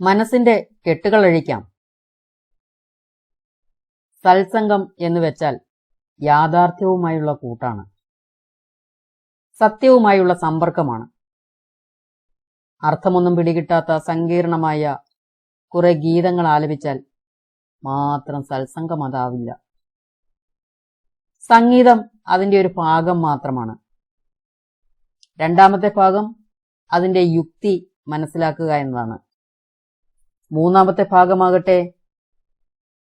മനസ്സിന്റെ കെട്ടുകളഴിക്കാം സത്സംഗം എന്ന് വെച്ചാൽ യാഥാർത്ഥ്യവുമായുള്ള കൂട്ടാണ്. സത്യവുമായുള്ള സമ്പർക്കമാണ്. അർത്ഥമൊന്നും പിടികിട്ടാത്ത സങ്കീർണമായ കുറെ ഗീതങ്ങൾ ആലപിച്ചാൽ മാത്രം സത്സംഗം അതാവില്ല. സംഗീതം അതിന്റെ ഒരു ഭാഗം മാത്രമാണ്. രണ്ടാമത്തെ ഭാഗം അതിന്റെ യുക്തി മനസ്സിലാക്കുക എന്നതാണ്. മൂന്നാമത്തെ ഭാഗമാകട്ടെ.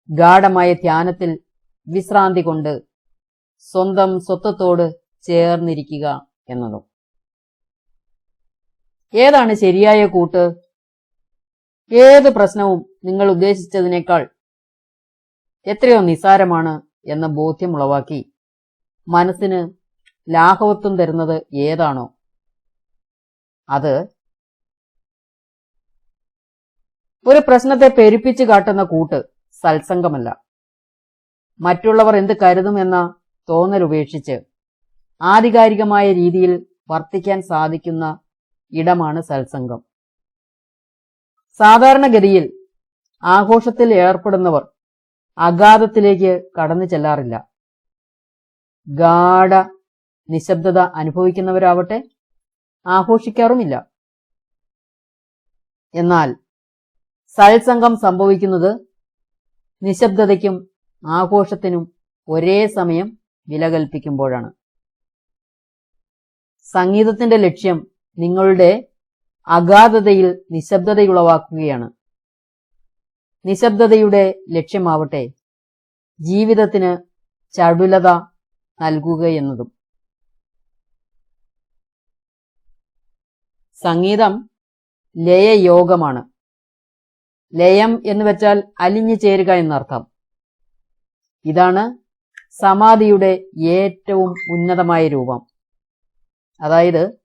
ഗാഠമായ ധ്യാനത്തിൽ വിശ്രാന്തി കൊണ്ട് സ്വന്തം സ്വത്വത്തോട് ചേർന്നിരിക്കുക എന്നതും. ഏതാണ് ശരിയായ കൂട്ട്? ഏത് പ്രശ്നവും നിങ്ങൾ ഉദ്ദേശിച്ചതിനേക്കാൾ എത്രയോ നിസാരമാണ് എന്ന ബോധ്യം ഉളവാക്കി മനസ്സിന് ലാഘവത്വം തരുന്നത് ഏതാണോ? അത് ഒരു പ്രശ്നത്തെ പെരുപ്പിച്ചു കാട്ടുന്ന കൂട്ട് സത്സംഗമല്ല. മറ്റുള്ളവർ എന്ത് കരുതുമെന്ന തോന്നൽ ഉപേക്ഷിച്ച് ആധികാരികമായ രീതിയിൽ വർത്തിക്കാൻ സാധിക്കുന്ന ഇടമാണ് സത്സംഗം. സാധാരണഗതിയിൽ ആഘോഷത്തിൽ ഏർപ്പെടുന്നവർ അഗാധത്തിലേക്ക് കടന്നു ചെല്ലാറില്ല. ഗാഠ നിശബ്ദത അനുഭവിക്കുന്നവരാവട്ടെ ആഘോഷിക്കാറുമില്ല. എന്നാൽ സത്സംഗം സംഭവിക്കുന്നത് നിശബ്ദതയ്ക്കും ആഘോഷത്തിനും ഒരേ സമയം വില കൽപ്പിക്കുമ്പോഴാണ് സംഗീതത്തിന്റെ ലക്ഷ്യം നിങ്ങളുടെ അഗാധതയിൽ നിശബ്ദതയുളവാക്കുകയാണ്. നിശബ്ദതയുടെ ലക്ഷ്യമാവട്ടെ ജീവിതത്തിന് ചടുലത നൽകുക എന്നതും. സംഗീതം ലയയോഗമാണ്. ലയം എന്ന് വെച്ചാൽ അലിഞ്ഞു ചേരുക എന്നർത്ഥം. ഇതാണ് സമാധിയുടെ ഏറ്റവും ഉന്നതമായ രൂപം. അതായത്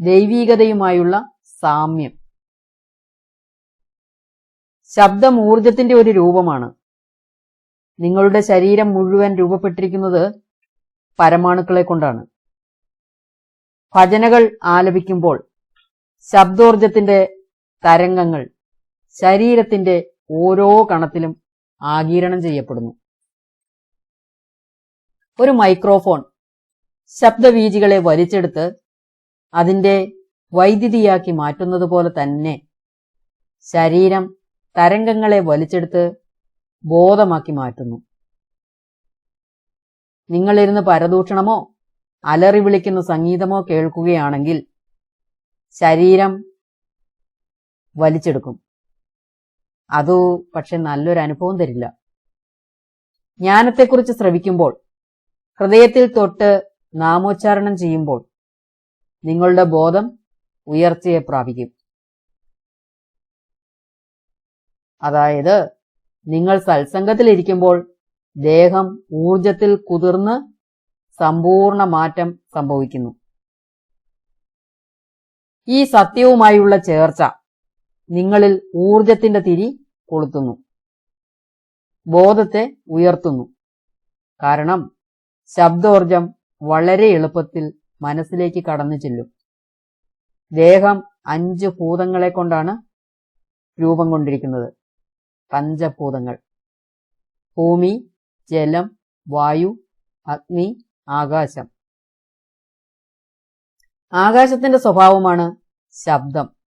ദൈവീകതയുമായുള്ള സാമ്യം. ശബ്ദം ഊർജത്തിന്റെ ഒരു രൂപമാണ്. നിങ്ങളുടെ ശരീരം മുഴുവൻ രൂപപ്പെട്ടിരിക്കുന്നത് പരമാണുക്കളെ കൊണ്ടാണ്. ഭജനകൾ ആലപിക്കുമ്പോൾ ശബ്ദോർജത്തിന്റെ തരംഗങ്ങൾ ശരീരത്തിന്റെ ഓരോ കണത്തിലും ആഗീരണം ചെയ്യപ്പെടുന്നു. ഒരു മൈക്രോഫോൺ ശബ്ദവീജികളെ വലിച്ചെടുത്ത് അതിന്റെ വൈദ്യുതിയാക്കി മാറ്റുന്നത് പോലെ തന്നെ ശരീരം തരംഗങ്ങളെ വലിച്ചെടുത്ത് ബോധമാക്കി മാറ്റുന്നു. നിങ്ങളിരുന്ന് പരദൂഷണമോ അലറി വിളിക്കുന്ന സംഗീതമോ കേൾക്കുകയാണെങ്കിൽ ശരീരം വലിച്ചെടുക്കും. അതു പക്ഷെ നല്ലൊരു അനുഭവം തരില്ല. ജ്ഞാനത്തെക്കുറിച്ച് ശ്രവിക്കുമ്പോൾ ഹൃദയത്തിൽ തൊട്ട് നാമോച്ചാരണം ചെയ്യുമ്പോൾ നിങ്ങളുടെ ബോധം ഉയർച്ചയെ പ്രാപിക്കും. അതായത് നിങ്ങൾ സത്സംഗത്തിലിരിക്കുമ്പോൾ ദേഹം ഊർജത്തിൽ കുതിർന്ന് സമ്പൂർണ മാറ്റം സംഭവിക്കുന്നു. ഈ സത്യവുമായുള്ള ചേർച്ച നിങ്ങളിൽ ഊർജത്തിന്റെ തിരി കൊളുത്തുന്നു. ബോധത്തെ ഉയർത്തുന്നു. കാരണം ശബ്ദോർജം വളരെ എളുപ്പത്തിൽ മനസ്സിലേക്ക് കടന്നു ചെല്ലും. ദേഹം അഞ്ച് ഭൂതങ്ങളെ കൊണ്ടാണ് രൂപം കൊണ്ടിരിക്കുന്നത്. പഞ്ചഭൂതങ്ങൾ. ഭൂമി ജലം വായു അഗ്നി ആകാശം. ആകാശത്തിന്റെ സ്വഭാവമാണ് ശബ്ദം.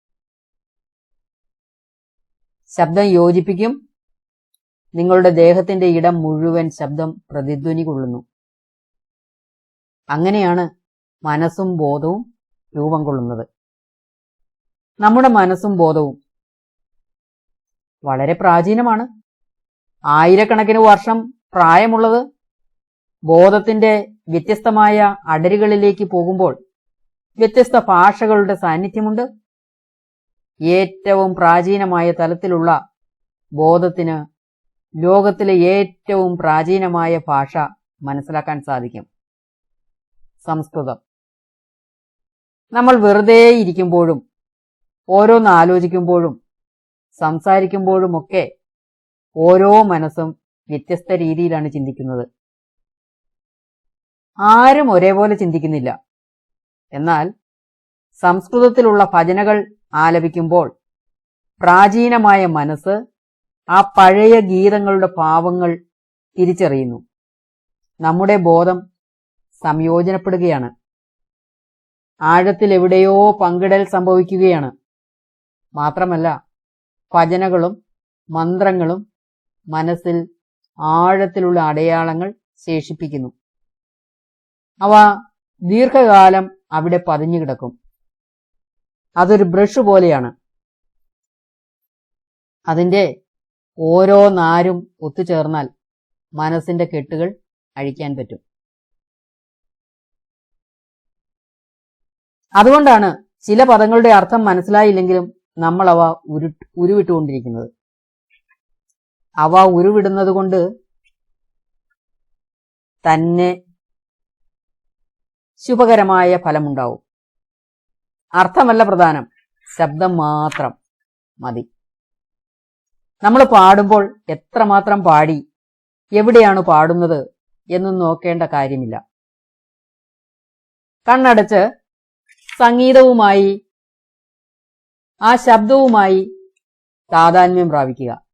ശബ്ദം യോജിപ്പിക്കും. നിങ്ങളുടെ ദേഹത്തിന്റെ ഇടം മുഴുവൻ ശബ്ദം പ്രതിധ്വനി കൊള്ളുന്നു. അങ്ങനെയാണ് മനസ്സും ബോധവും രൂപം കൊള്ളുന്നത്. നമ്മുടെ മനസ്സും ബോധവും വളരെ പ്രാചീനമാണ്. ആയിരക്കണക്കിന് വർഷം പ്രായമുള്ളത് ബോധത്തിന്റെ വ്യത്യസ്തമായ അടരുകളിലേക്ക് പോകുമ്പോൾ വ്യത്യസ്ത ഭാഷകളുടെ സാന്നിധ്യമുണ്ട്. ഏറ്റവും പ്രാചീനമായ തലത്തിലുള്ള ബോധത്തിന് ലോകത്തിലെ ഏറ്റവും പ്രാചീനമായ ഭാഷ മനസ്സിലാക്കാൻ സാധിക്കും. സംസ്കൃതം. നമ്മൾ വെറുതെ ഇരിക്കുമ്പോഴും ഓരോന്ന് ആലോചിക്കുമ്പോഴും സംസാരിക്കുമ്പോഴുമൊക്കെ ഓരോ മനസ്സും വ്യത്യസ്ത രീതിയിലാണ് ചിന്തിക്കുന്നത്. ആരും ഒരേപോലെ ചിന്തിക്കുന്നില്ല. എന്നാൽ സംസ്കൃതത്തിലുള്ള ഭജനകൾ ആലപിക്കുമ്പോൾ പ്രാചീനമായ മനസ്സ് ആ പഴയ ഗീതങ്ങളുടെ ഭാവങ്ങൾ തിരിച്ചറിയുന്നു. നമ്മുടെ ബോധം സംയോജനപ്പെടുകയാണ്. ആഴത്തിൽ എവിടെയോ പങ്കിടൽ സംഭവിക്കുകയാണ്. മാത്രമല്ല ഭജനകളും മന്ത്രങ്ങളും മനസ്സിൽ ആഴത്തിലുള്ള അടയാളങ്ങൾ ശേഷിപ്പിക്കുന്നു. അവ ദീർഘകാലം അവിടെ പതിഞ്ഞു കിടക്കും അതൊരു ബ്രഷ് പോലെയാണ്. അതിന്റെ ഓരോ നാരും ഒത്തുചേർന്നാൽ മനസ്സിന്റെ കെട്ടുകൾ അഴിക്കാൻ പറ്റും. അതുകൊണ്ടാണ് ചില പദങ്ങളുടെ അർത്ഥം മനസ്സിലായില്ലെങ്കിലും നമ്മൾ അവ ഉരു ഉരുവിട്ടുകൊണ്ടിരിക്കുന്നത്. അവ ഉരുവിടുന്നത് കൊണ്ട് തന്നെ ശുഭകരമായ ഫലമുണ്ടാവും. അർത്ഥമല്ല പ്രധാനം. ശബ്ദം മാത്രം മതി. നമ്മൾ പാടുമ്പോൾ എത്രമാത്രം പാടി എവിടെയാണ് പാടുന്നത് എന്ന് നോക്കേണ്ട കാര്യമില്ല. കണ്ണടച്ച് സംഗീതവുമായി ആ ശബ്ദവുമായി താതാന്മ്യം പ്രാപിക്കുക.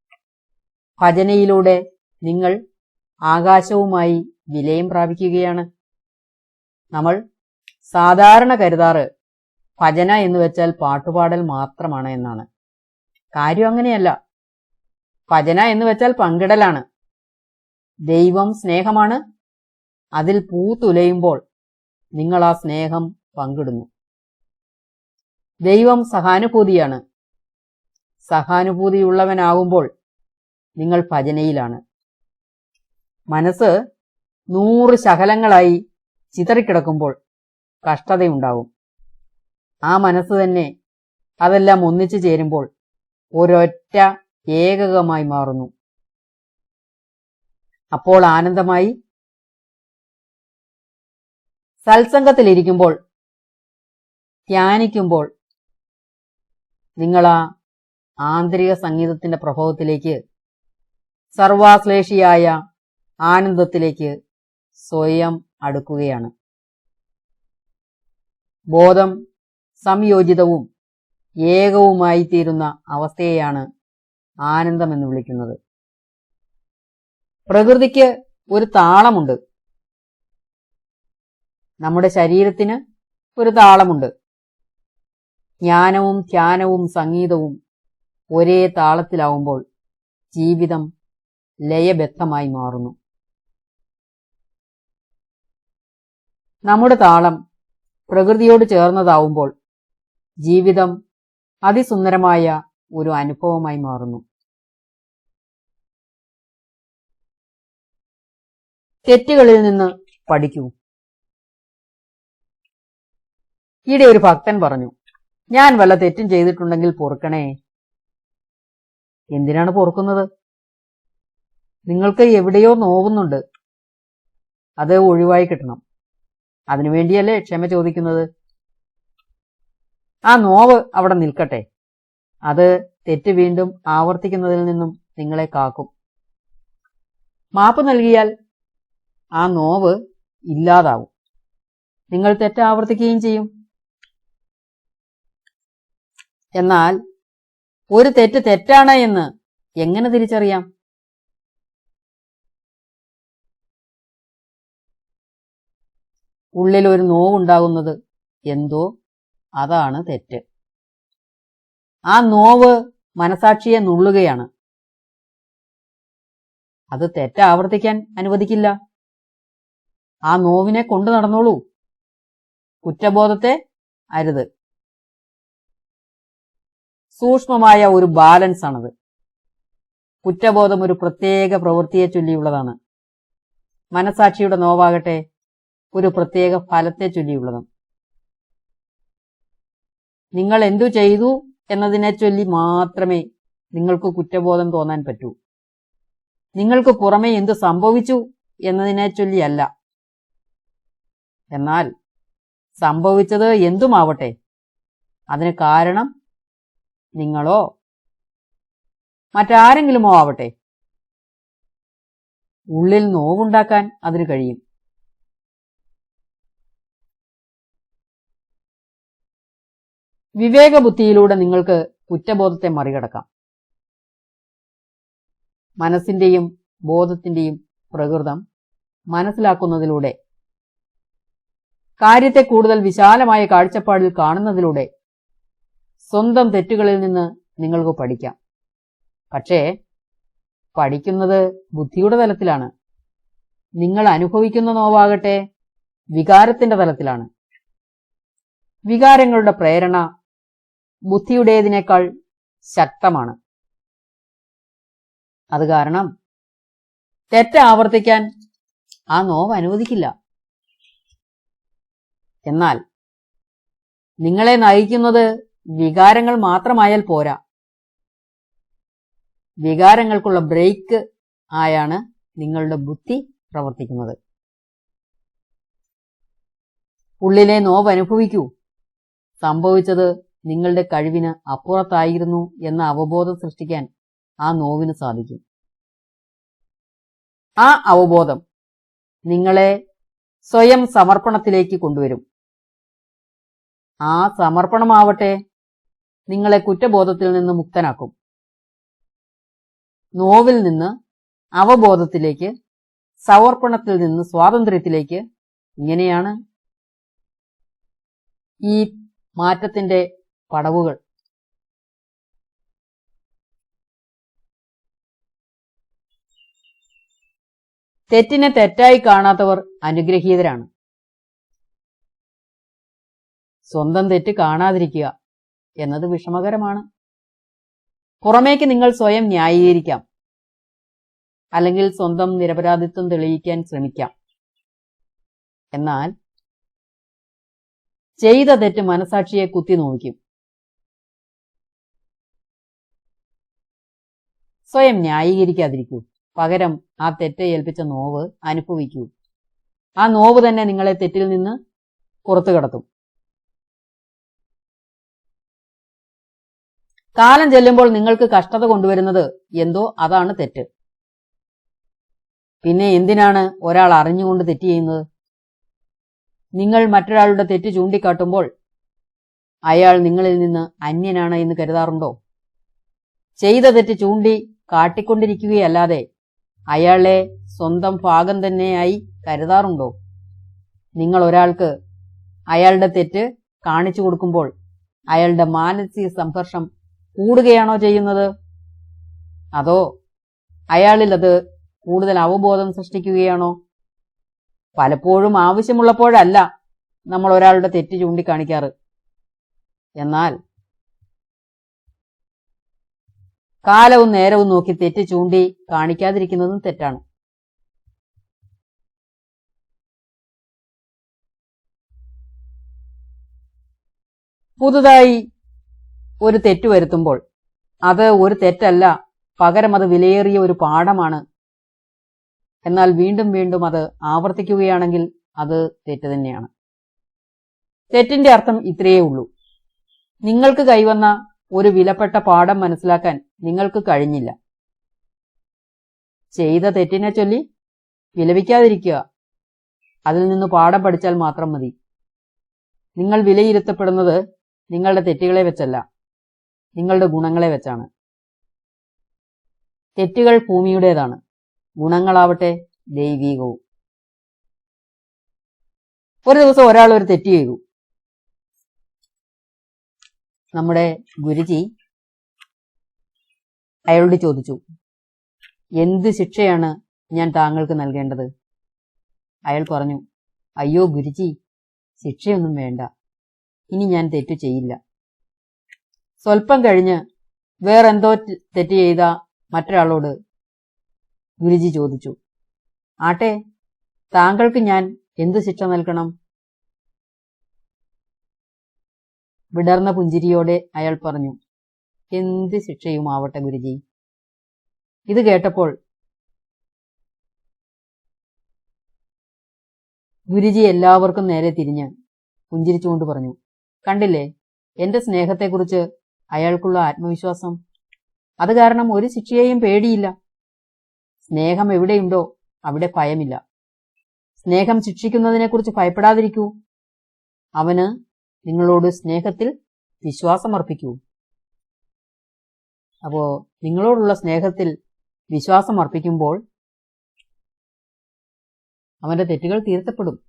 ഭജനയിലൂടെ നിങ്ങൾ ആകാശവുമായി വിലയം പ്രാപിക്കുകയാണ്. നമ്മൾ സാധാരണ കരുതാറ് ഭജന എന്ന് വെച്ചാൽ പാട്ടുപാടൽ മാത്രമാണ് എന്നാണ്. കാര്യം അങ്ങനെയല്ല. ഭജന എന്ന് വെച്ചാൽ പങ്കിടലാണ്. ദൈവം സ്നേഹമാണ്. അതിൽ പൂത്തുലയുമ്പോൾ നിങ്ങൾ ആ സ്നേഹം പങ്കിടുന്നു. ദൈവം സഹാനുഭൂതിയാണ്. സഹാനുഭൂതിയുള്ളവനാകുമ്പോൾ നിങ്ങൾ ഭജനയിലാണ്. മനസ്സ് നൂറ് ശകലങ്ങളായി ചിതറിക്കിടക്കുമ്പോൾ കഷ്ടതയുണ്ടാവും. ആ മനസ്സ് തന്നെ അതെല്ലാം ഒന്നിച്ചു ചേരുമ്പോൾ ഒരൊറ്റ ഏകകമായി മാറുന്നു. അപ്പോൾ ആനന്ദമായി സത്സംഗത്തിലിരിക്കുമ്പോൾ ധ്യാനിക്കുമ്പോൾ നിങ്ങൾ ആ ആന്തരിക സംഗീതത്തിന്റെ പ്രഭവത്തിലേക്ക് സർവാശ്ലേഷിയായ ആനന്ദത്തിലേക്ക് സ്വയം അടുക്കുകയാണ്. ബോധം സംയോജിതവും ഏകവുമായി തീരുന്ന അവസ്ഥയെയാണ് ആനന്ദം എന്ന് വിളിക്കുന്നത്. പ്രകൃതിക്ക് ഒരു താളമുണ്ട്. നമ്മുടെ ശരീരത്തിന് ഒരു താളമുണ്ട്. ജ്ഞാനവും ധ്യാനവും സംഗീതവും ഒരേ താളത്തിലാവുമ്പോൾ ജീവിതം ലയബദ്ധമായി മാറുന്നു. നമ്മുടെ താളം പ്രകൃതിയോട് ചേർന്നതാവുമ്പോൾ ജീവിതം അതിസുന്ദരമായ ഒരു അനുഭവമായി മാറുന്നു. തെറ്റുകളിൽ നിന്ന് പഠിക്കൂ. ഈടെ ഒരു ഭക്തൻ പറഞ്ഞു ഞാൻ വല്ല തെറ്റും ചെയ്തിട്ടുണ്ടെങ്കിൽ പൊറുക്കണേ. എന്തിനാണ് പൊറുക്കുന്നത്? നിങ്ങൾക്ക് എവിടെയോ നോവുന്നുണ്ട്. അത് ഒഴിവായി കിട്ടണം. അതിനുവേണ്ടിയല്ലേ ക്ഷമ ചോദിക്കുന്നത്? ആ നോവ് അവിടെ നിൽക്കട്ടെ. അത് തെറ്റ് വീണ്ടും ആവർത്തിക്കുന്നതിൽ നിന്നും നിങ്ങളെ കാക്കും. മാപ്പ് നൽകിയാൽ ആ നോവ് ഇല്ലാതാവും. നിങ്ങൾ തെറ്റ് ആവർത്തിക്കുകയും ചെയ്യും. എന്നാൽ ഒരു തെറ്റ് തെറ്റാണ് എന്ന് എങ്ങനെ തിരിച്ചറിയാം? ഉള്ളിൽ ഒരു നോവുണ്ടാകുന്നത് എന്തോ അതാണ് തെറ്റ്. ആ നോവ് മനസാക്ഷിയെ നുള്ളുകയാണ്. അത് തെറ്റ് ആവർത്തിക്കാൻ അനുവദിക്കില്ല. ആ നോവിനെ കൊണ്ടു നടന്നോളൂ. കുറ്റബോധത്തെ അരുത്. സൂക്ഷ്മമായ ഒരു ബാലൻസ് ആണത്. കുറ്റബോധം ഒരു പ്രത്യേക പ്രവൃത്തിയെ ചൊല്ലിയുള്ളതാണ്. മനസാക്ഷിയുടെ നോവാകട്ടെ ഒരു പ്രത്യേക ഫലത്തെ ചൊല്ലിയുള്ളതാണ്. നിങ്ങൾ എന്തു ചെയ്തു എന്നതിനെ ചൊല്ലി മാത്രമേ നിങ്ങൾക്ക് കുറ്റബോധം തോന്നാൻ പറ്റൂ. നിങ്ങൾക്ക് പുറമെ എന്തു സംഭവിച്ചു എന്നതിനെ ചൊല്ലിയല്ല എന്നാൽ സംഭവിച്ചത് എന്തുമാവട്ടെ? അതിന് കാരണം നിങ്ങളോ മറ്റാരെങ്കിലുമോ ആവട്ടെ. ഉള്ളിൽ നോവുണ്ടാക്കാൻ അതിന് കഴിയും. വിവേകബുദ്ധിയിലൂടെ നിങ്ങൾക്ക് കുറ്റബോധത്തെ മറികടക്കാം. മനസ്സിന്റെയും ബോധത്തിന്റെയും പ്രകൃതം മനസ്സിലാക്കുന്നതിലൂടെ കാര്യത്തെ കൂടുതൽ വിശാലമായ കാഴ്ചപ്പാടിൽ കാണുന്നതിലൂടെ സ്വന്തം തെറ്റുകളിൽ നിന്ന് നിങ്ങൾക്ക് പഠിക്കാം. പക്ഷേ പഠിക്കുന്നത് ബുദ്ധിയുടെ തലത്തിലാണ്. നിങ്ങൾ അനുഭവിക്കുന്ന നോവാകട്ടെ വികാരത്തിന്റെ തലത്തിലാണ്. വികാരങ്ങളുടെ പ്രേരണ ബുദ്ധിയുടേതിനേക്കാൾ ശക്തമാണ്. അത് കാരണം തെറ്റ് ആവർത്തിക്കാൻ ആ നോവ് അനുവദിക്കില്ല. എന്നാൽ നിങ്ങളെ നയിക്കുന്നത് വികാരങ്ങൾ മാത്രമായാൽ പോരാ. വികാരങ്ങൾക്കുള്ള ബ്രേക്ക് ആയാണ് നിങ്ങളുടെ ബുദ്ധി പ്രവർത്തിക്കുന്നത്. ഉള്ളിലെ നോവ് അനുഭവിക്കൂ. സംഭവിച്ചത് നിങ്ങളുടെ കഴിവിന് അപ്പുറത്തായിരുന്നു എന്ന അവബോധം സൃഷ്ടിക്കാൻ ആ നോവിന് സാധിക്കും. ആ അവബോധം നിങ്ങളെ സ്വയം സമർപ്പണത്തിലേക്ക് കൊണ്ടുവരും. ആ സമർപ്പണമാവട്ടെ നിങ്ങളെ കുറ്റബോധത്തിൽ നിന്ന് മുക്തനാക്കും. നോവിൽ നിന്ന് അവബോധത്തിലേക്ക് സമർപ്പണത്തിൽ നിന്ന് സ്വാതന്ത്ര്യത്തിലേക്ക് ഇങ്ങനെയാണ് ഈ മാറ്റത്തിന്റെ പടവുകൾ. തെറ്റിനെ തെറ്റായി കാണാത്തവർ അനുഗ്രഹീതരാണ്. സ്വന്തം തെറ്റ് കാണാതിരിക്കുക എന്നത് വിഷമകരമാണ്. പുറമേക്ക് നിങ്ങൾ സ്വയം ന്യായീകരിക്കാം. അല്ലെങ്കിൽ സ്വന്തം നിരപരാധിത്വം തെളിയിക്കാൻ ശ്രമിക്കാം. എന്നാൽ ചെയ്ത തെറ്റ് മനസാക്ഷിയെ കുത്തി നോവിക്കും സ്വയം ന്യായീകരിക്കാതിരിക്കൂ. പകരം ആ തെറ്റ് ഏൽപ്പിച്ച നോവ് അനുഭവിക്കൂ. ആ നോവ് തന്നെ നിങ്ങളെ തെറ്റിൽ നിന്ന് പുറത്തു കടത്തും. കാലം ചെല്ലുമ്പോൾ നിങ്ങൾക്ക് കഷ്ടത കൊണ്ടുവരുന്നത് എന്തോ അതാണ് തെറ്റ്. പിന്നെ എന്തിനാണ് ഒരാൾ അറിഞ്ഞുകൊണ്ട് തെറ്റ് ചെയ്യുന്നത്? നിങ്ങൾ മറ്റൊരാളുടെ തെറ്റ് ചൂണ്ടിക്കാട്ടുമ്പോൾ അയാൾ നിങ്ങളിൽ നിന്ന് അന്യനാണ് എന്ന് കരുതാറുണ്ടോ? ചെയ്ത തെറ്റ് ചൂണ്ടി കാട്ടിക്കൊണ്ടിരിക്കുകയല്ലാതെ അയാളെ സ്വന്തം ഭാഗം തന്നെയായി കരുതാറുണ്ടോ? നിങ്ങൾ ഒരാൾക്ക് അയാളുടെ തെറ്റ് കാണിച്ചു കൊടുക്കുമ്പോൾ അയാളുടെ മാനസിക സംഘർഷം കൂടുകയാണോ ചെയ്യുന്നത്? അതോ അയാളിൽ അത് കൂടുതൽ അവബോധം സൃഷ്ടിക്കുകയാണോ? പലപ്പോഴും ആവശ്യമുള്ളപ്പോഴല്ല നമ്മൾ ഒരാളുടെ തെറ്റ് ചൂണ്ടിക്കാണിക്കാറ്. എന്നാൽ കാലവും നേരവും നോക്കി തെറ്റ് ചൂണ്ടി കാണിക്കാതിരിക്കുന്നതും തെറ്റാണ്. പുതുതായി ഒരു തെറ്റ് വരുത്തുമ്പോൾ അത് ഒരു തെറ്റല്ല പകരം അത് വിലയേറിയ ഒരു പാഠമാണ്. എന്നാൽ വീണ്ടും വീണ്ടും അത് ആവർത്തിക്കുകയാണെങ്കിൽ അത് തെറ്റ് തന്നെയാണ്. തെറ്റിന്റെ അർത്ഥം ഇത്രയേ ഉള്ളൂ. നിങ്ങൾക്ക് കൈവന്ന ഒരു വിലപ്പെട്ട പാഠം മനസ്സിലാക്കാൻ നിങ്ങൾക്ക് കഴിഞ്ഞില്ല. ചെയ്ത തെറ്റിനെ ചൊല്ലി വിലപിക്കാതിരിക്കുക. അതിൽ നിന്ന് പാഠം പഠിച്ചാൽ മാത്രം മതി. നിങ്ങൾ വിലയിരുത്തപ്പെടുന്നത് നിങ്ങളുടെ തെറ്റുകളെ വെച്ചല്ല നിങ്ങളുടെ ഗുണങ്ങളെ വെച്ചാണ്. തെറ്റുകൾ ഭൂമിയുടേതാണ്. ഗുണങ്ങളാവട്ടെ ദൈവീകവും. ഒരു ദിവസം ഒരാൾ ഒരു തെറ്റ് ചെയ്തു. നമ്മുടെ ഗുരുജി അയാളോട് ചോദിച്ചു എന്ത് ശിക്ഷയാണ് ഞാൻ താങ്കൾക്ക് നൽകേണ്ടത്? അയാൾ പറഞ്ഞു അയ്യോ ഗുരുജി ശിക്ഷയൊന്നും വേണ്ട. ഇനി ഞാൻ തെറ്റു ചെയ്യില്ല. സ്വല്പം കഴിഞ്ഞ് വേറെന്തോ തെറ്റ് ചെയ്ത മറ്റൊരാളോട് ഗുരുജി ചോദിച്ചു ആട്ടെ താങ്കൾക്ക് ഞാൻ എന്ത് ശിക്ഷ നൽകണം? വിടർന്ന പുഞ്ചിരിയോടെ അയാൾ പറഞ്ഞു എന്ത് ശിക്ഷയുമാവട്ടെ ഗുരുജി? ഇത് കേട്ടപ്പോൾ ഗുരുജി എല്ലാവർക്കും നേരെ തിരിഞ്ഞ് പുഞ്ചിരിച്ചുകൊണ്ട് പറഞ്ഞു കണ്ടില്ലേ എന്റെ സ്നേഹത്തെക്കുറിച്ച് അയാൾക്കുള്ള ആത്മവിശ്വാസം? അത് കാരണം ഒരു ശിക്ഷയെയും പേടിയില്ല. സ്നേഹം എവിടെയുണ്ടോ അവിടെ ഭയമില്ല. സ്നേഹം ശിക്ഷിക്കുന്നതിനെക്കുറിച്ച് ഭയപ്പെടാതിരിക്കൂ. അവന് നിങ്ങളോട് സ്നേഹത്തിൽ വിശ്വാസമർപ്പിക്കൂ. അപ്പോ നിങ്ങളോടുള്ള സ്നേഹത്തിൽ വിശ്വാസം അർപ്പിക്കുമ്പോൾ അവന്റെ തെറ്റുകൾ തീർത്തപ്പെടും.